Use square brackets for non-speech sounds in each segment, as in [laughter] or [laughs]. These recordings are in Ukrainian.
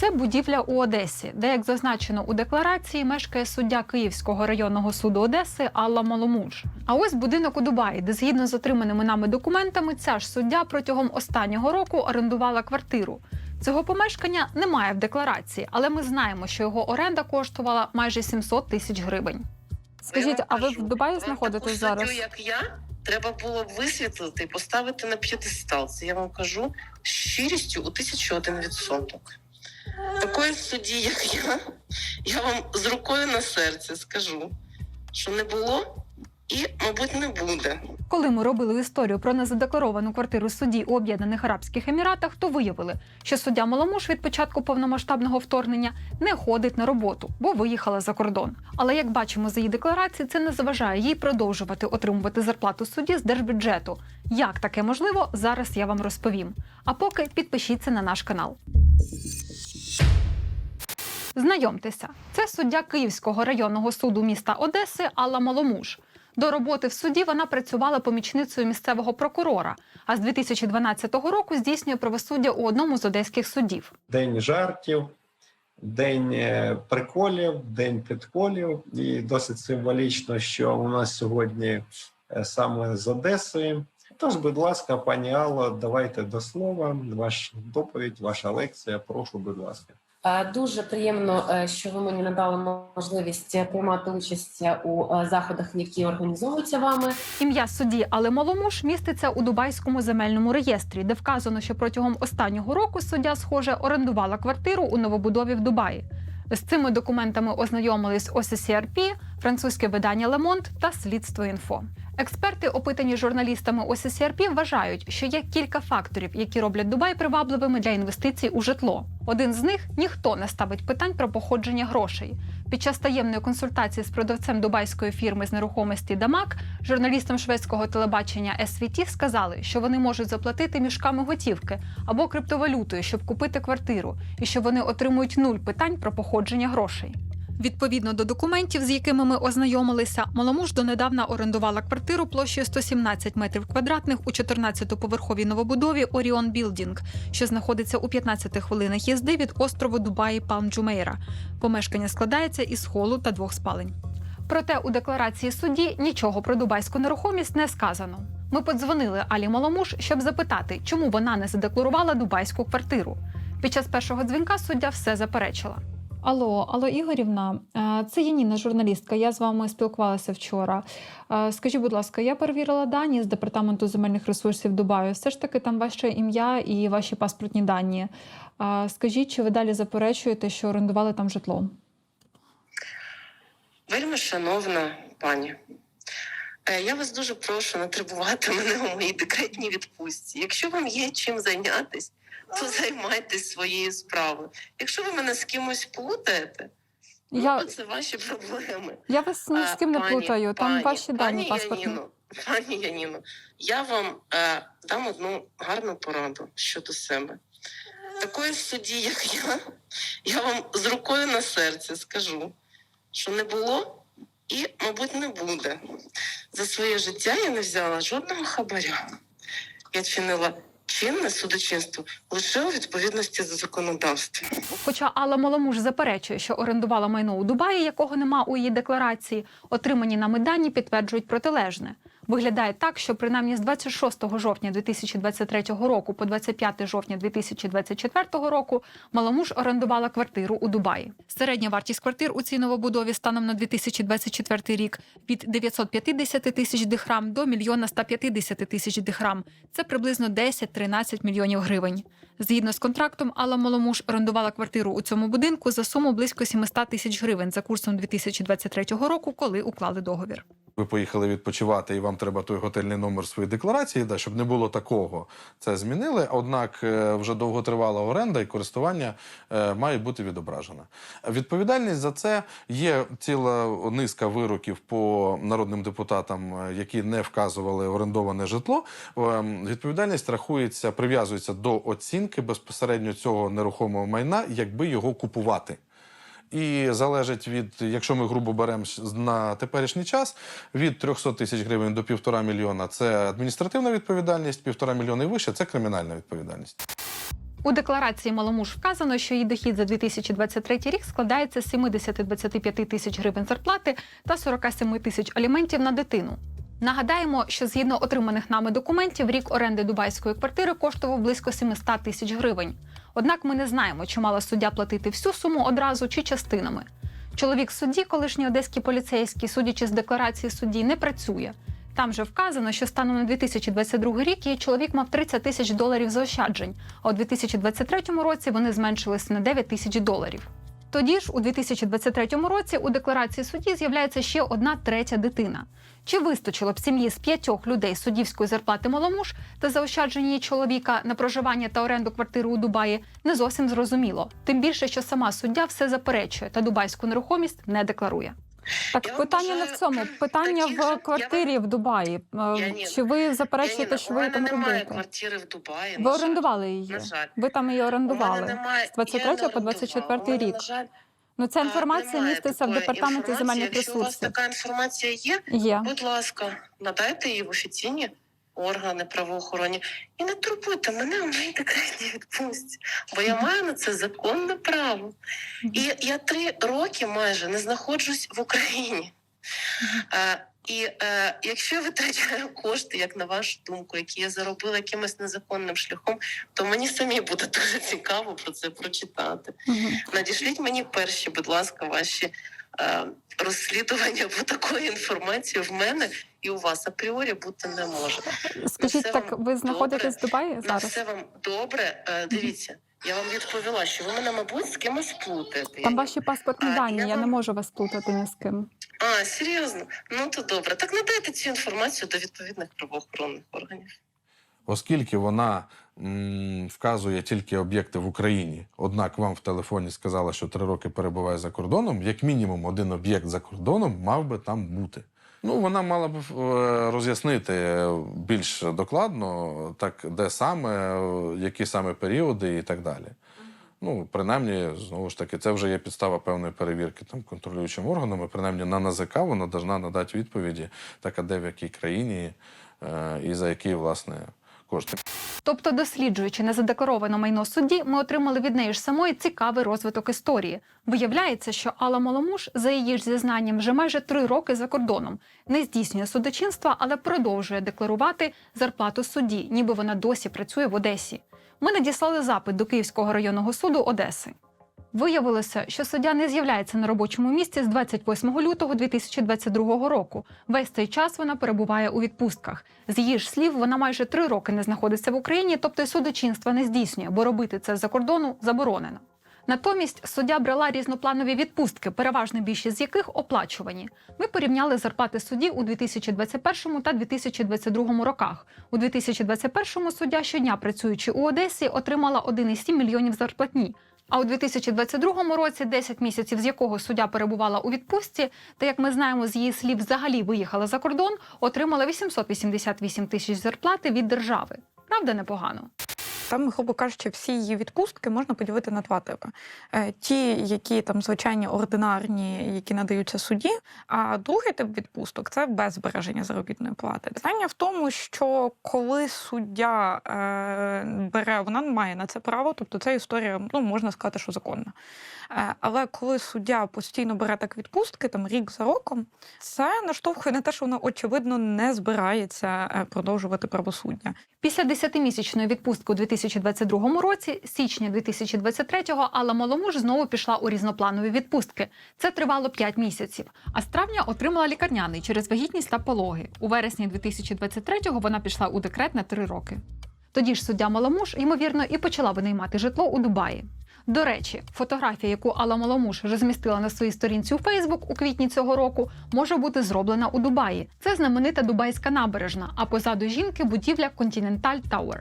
Це будівля у Одесі, де, як зазначено у декларації, мешкає суддя Київського районного суду Одеси Алла Маломуж. А ось будинок у Дубаї, де згідно з отриманими нами документами, ця ж суддя протягом останнього року орендувала квартиру. Цього помешкання немає в декларації, але ми знаємо, що його оренда коштувала майже 700 тисяч гривень. Скажіть, а ви в Дубаї знаходитесь зараз? як я, треба було б висвітлити і поставити на п'єдестал. Це я вам кажу щирістю у тисячу один відсоток. Такої судді, як я, я вам з рукою на серце скажу, що не було і, мабуть, не буде. Коли ми робили історію про незадекларовану квартиру судді у Об'єднаних Арабських Еміратах, то виявили, що суддя Маламуш від початку повномасштабного вторгнення не ходить на роботу, бо виїхала за кордон. Але як бачимо з її декларації, це не заважає їй продовжувати отримувати зарплату судді з держбюджету. Як таке можливо, зараз я вам розповім. А поки підпишіться на наш канал. Знайомтеся, це суддя Київського районного суду міста Одеси Алла Маломуш. До роботи в суді вона працювала помічницею місцевого прокурора, а з 2012 року здійснює правосуддя у одному з одеських судів. день жартів, день е, приколів, день підколів. І досить символічно, що у нас сьогодні е, саме з Одеси. Тож, будь ласка, пані Алло, давайте до слова. Ваш доповідь, ваша лекція. Прошу, будь ласка. Е, Дуже приємно, е, що ви мені надали можливість е, приймати участь у заходах, які організовуються вами. Ім'я судді Але Маломуш міститься у Дубайському земельному реєстрі, де вказано, що протягом останнього року суддя, схоже, орендувала квартиру у новобудові в Дубаї. З цими документами ознайомились OCCRP, французьке видання Monde та Слідство інфо. Експерти, опитані журналістами OCCRP, вважають, що є кілька факторів, які роблять Дубай привабливими для інвестицій у житло. Один з них ніхто не ставить питань про походження грошей. Під час таємної консультації з продавцем дубайської фірми з нерухомості Дамак, журналістам шведського телебачення SVT сказали, що вони можуть заплатити мішками готівки або криптовалютою, щоб купити квартиру, і що вони отримують нуль питань про походження грошей. Відповідно до документів, з якими ми ознайомилися, Маломуж донедавна орендувала квартиру площею 117 метрів квадратних у 14-поверховій новобудові Оріон Білдінг, що знаходиться у 15 хвилинах їзди від острову Дубаї Палм Джумейра. Помешкання складається із холу та двох спалень. Проте у декларації судді нічого про дубайську нерухомість не сказано. Ми подзвонили Алі Маломуш, щоб запитати, чому вона не задекларувала дубайську квартиру. Під час першого дзвінка суддя все заперечила. Алло, алло, Ігорівна, е, це Яніна, журналістка. Я з вами спілкувалася вчора. Е, Скажіть, будь ласка, я перевірила дані з департаменту земельних ресурсів Дубаю. Все ж таки там ваше ім'я і ваші паспортні дані. Е, Скажіть, чи ви далі заперечуєте, що орендували там житло? Вельми шановна пані. Я вас дуже прошу не турбувати мене у моїй декретній відпустці. Якщо вам є чим зайнятись, то [laughs] займайтесь своєю справою. Якщо ви мене з кимось плутаєте, Я, ну, це ваші проблеми. я вас ні з ким не Е, плутаю. Там пані, ваші дані пані паспортні. Яніно, пані Яніно, я вам е, дам одну гарну пораду щодо себе. Такої судді, як я, я вам з рукою на серце скажу, що не було і, мабуть, не буде. За своє життя я не взяла жодного хабаря. Я чинила чинне судочинство лише у відповідності до законодавства. Хоча Алла Маломуж заперечує, що орендувала майно у Дубаї, якого нема у її декларації, отримані нами дані підтверджують протилежне. Виглядає так, що принаймні з 26 жовтня 2023 року по 25 жовтня 2024 року Маломуж орендувала квартиру у Дубаї. Середня вартість квартир у цій новобудові станом на 2024 рік від 950 тисяч дихрам до 1 150 тисяч дихрам. Це приблизно 10-13 мільйонів гривень. Згідно з контрактом, Алла Маломуш орендувала квартиру у цьому будинку за суму близько 700 тисяч гривень за курсом 2023 року, коли уклали договір. Ви поїхали відпочивати, і вам треба той готельний номер своєї декларації, да, щоб не було такого. Це змінили. Однак е, вже довготривала оренда і користування е, має бути відображена. Відповідальність за це є ціла низка вироків по народним депутатам, е, які не вказували орендоване житло. Відповідальність рахується, прив'язується до оцінки безпосередньо цього нерухомого майна, якби його купувати. І залежить від, якщо ми грубо беремо на теперішній час, від 300 тисяч гривень до півтора мільйона це адміністративна відповідальність, півтора мільйона і вище це кримінальна відповідальність. У декларації Маломуш вказано, що її дохід за 2023 рік складається з 70-25 тисяч гривень зарплати та 47 тисяч аліментів на дитину. Нагадаємо, що згідно отриманих нами документів, рік оренди дубайської квартири коштував близько 700 тисяч гривень. Однак ми не знаємо, чи мала суддя платити всю суму одразу чи частинами. Чоловік судді, колишній одеський поліцейський, судячи з декларації судді, не працює. Там же вказано, що станом на 2022 рік її чоловік мав 30 тисяч доларів заощаджень, а у 2023 році вони зменшилися на 9 тисяч доларів. Тоді ж, у 2023 році, у декларації судді з'являється ще одна третя дитина. Чи вистачило б сім'ї з п'ятьох людей суддівської зарплати маломуж та заощадження її чоловіка на проживання та оренду квартири у Дубаї, не зовсім зрозуміло. Тим більше, що сама суддя все заперечує та дубайську нерухомість не декларує. Так, Я питання питання не в цьому. [clears throat] Питання же- в квартирі в Дубаї. Е, Я ні. Чи ви заперечуєте, Яніна, що ви там немає робите? квартири в Дубаї. Ви орендували її. На жаль. Ви там її орендували. немає- з 23 по 24 мене, рік. на жаль, Ну ця інформація немає міститься в департаменті земельних земельних Якщо у вас така інформація є, Є. будь ласка, надайте її в офіційні органи правоохоронні і не турбуйте мене в моїй декретній відпустці, бо я маю на це законне право. І я три роки майже не знаходжусь в Україні. Е, і е, якщо я витрачаю кошти, як на вашу думку, які я заробила якимось незаконним шляхом, то мені самі буде дуже цікаво про це прочитати. Надішліть мені перші, будь ласка, ваші розслідування, бо такої інформації в мене і у вас апріорі бути не може. Скажіть, так ви знаходитесь в Дубаї На все вам добре. Е, дивіться, я вам відповіла, що ви мене, мабуть, з кимось плутаєте. Там ваші паспортні А, дані, я я не можу вас плутати ні з ким. А, серйозно? Ну то добре. Так надайте цю інформацію до відповідних правоохоронних органів. Оскільки вона вказує тільки об'єкти в Україні, однак вам в телефоні сказала, що три роки перебуває за кордоном, як мінімум один об'єкт за кордоном мав би там бути. Ну, вона мала б е, роз'яснити більш докладно, так де саме, які саме періоди і так далі. Ну, принаймні, знову ж таки, це вже є підстава певної перевірки там контролюючим органами. Принаймні на НАЗК вона повинна надати відповіді, так а де в якій країні е, і за які власне кошти. Тобто, досліджуючи незадеклароване майно судді, ми отримали від неї ж самої цікавий розвиток історії. Виявляється, що Алла Маломуш, за її ж зізнанням, вже майже три роки за кордоном не здійснює судочинства, але продовжує декларувати зарплату судді, ніби вона досі працює в Одесі. Ми надіслали запит до Київського районного суду Одеси. Виявилося, що суддя не з'являється на робочому місці з 28 лютого 2022 року. Весь цей час вона перебуває у відпустках. З її ж слів, вона майже три роки не знаходиться в Україні, тобто й судочинства не здійснює, бо робити це з-за кордону заборонено. Натомість суддя брала різнопланові відпустки, переважна більшість з яких оплачувані. Ми порівняли зарплати судді у 2021 та 2022 роках. У 2021 суддя щодня, працюючи у Одесі, отримала 1,7 мільйонів зарплатні. А у 2022 році, 10 місяців з якого суддя перебувала у відпустці, та як ми знаємо, з її слів взагалі виїхала за кордон, отримала 888 тисяч зарплати від держави. Правда, непогано. Там, грубо кажучи, всі її відпустки можна поділити на два типи: Е, ті, які там звичайні ординарні, які надаються судді. А другий тип відпусток це без збереження заробітної плати. Питання в тому, що коли суддя е, бере, вона має на це право, тобто це історія, ну можна сказати, що законна. Е, але коли суддя постійно бере так відпустки, там рік за роком, це наштовхує на те, що вона очевидно не збирається е, продовжувати правосуддя. Після 10-місячної відпустки у 2022 році, січня 2023-го, Алла Маломуж знову пішла у різнопланові відпустки. Це тривало 5 місяців. А з травня отримала лікарняний через вагітність та пологи. У вересні 2023-го вона пішла у декрет на 3 роки. Тоді ж суддя Маломуж, ймовірно, і почала винаймати житло у Дубаї. До речі, фотографія, яку Алла Маломуш розмістила на своїй сторінці у Фейсбук у квітні цього року, може бути зроблена у Дубаї. Це знаменита дубайська набережна, а позаду жінки будівля Continental Tower.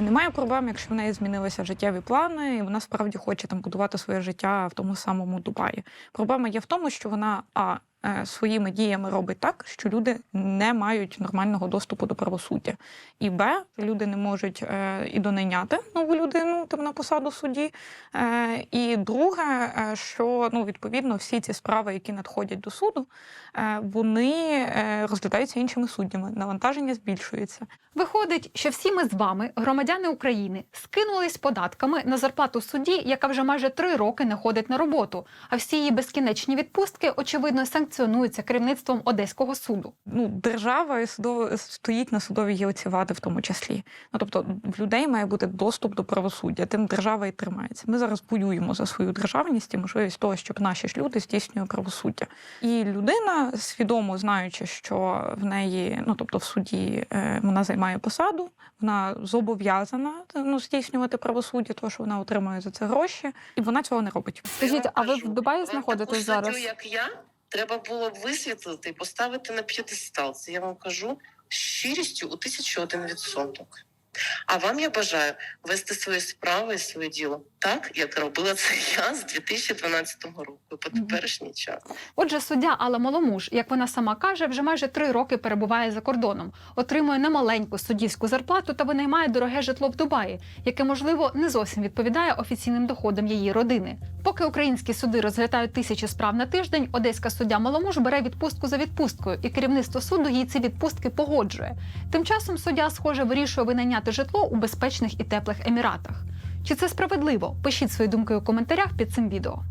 Немає проблем, якщо в неї змінилися життєві плани, і вона справді хоче там будувати своє життя в тому самому Дубаї. Проблема є в тому, що вона а е, своїми діями робить так, що люди не мають нормального доступу до правосуддя. І Б, люди не можуть е, і донайняти нову людину там на посаду судді. Е, і друге, е, що ну відповідно всі ці справи, які надходять до суду, е, вони е, розглядаються іншими суддями. Навантаження збільшується. Виходить, що всі ми з вами, громадяни України, скинулись податками на зарплату судді, яка вже майже три роки не ходить на роботу. А всі її безкінечні відпустки, очевидно, санкціонуються керівництвом Одеського суду. ну, держава і судов... стоїть на судовій гілці влади в тому числі. Ну, тобто в людей має бути доступ до правосуддя, тим держава і тримається. Ми зараз воюємо за свою державність і можливість того, щоб наші ж люди здійснювали правосуддя. І людина, свідомо знаючи, що в неї, ну тобто в суді е, вона займає посаду, вона зобов'язана ну, здійснювати правосуддя, тому що вона отримує за це гроші, і вона цього не робить. Скажіть, а ви в Дубаї знаходитесь зараз? Як я, треба було б висвітлити і поставити на п'єдестал. Це я вам кажу щирістю у тисячу один відсоток. А вам я бажаю вести свої справи і своє діло так, як робила це я з 2012 року по теперішній час. Отже, суддя Алла Маломуш, як вона сама каже, вже майже три роки перебуває за кордоном, отримує немаленьку суддівську зарплату та винаймає дороге житло в Дубаї, яке можливо не зовсім відповідає офіційним доходам її родини. Поки українські суди розглядають тисячі справ на тиждень, одеська суддя Маломуж бере відпустку за відпусткою, і керівництво суду їй ці відпустки погоджує. Тим часом суддя, схоже, вирішує винайняти житло у безпечних і теплих еміратах. Чи це справедливо? Пишіть свої думки у коментарях під цим відео.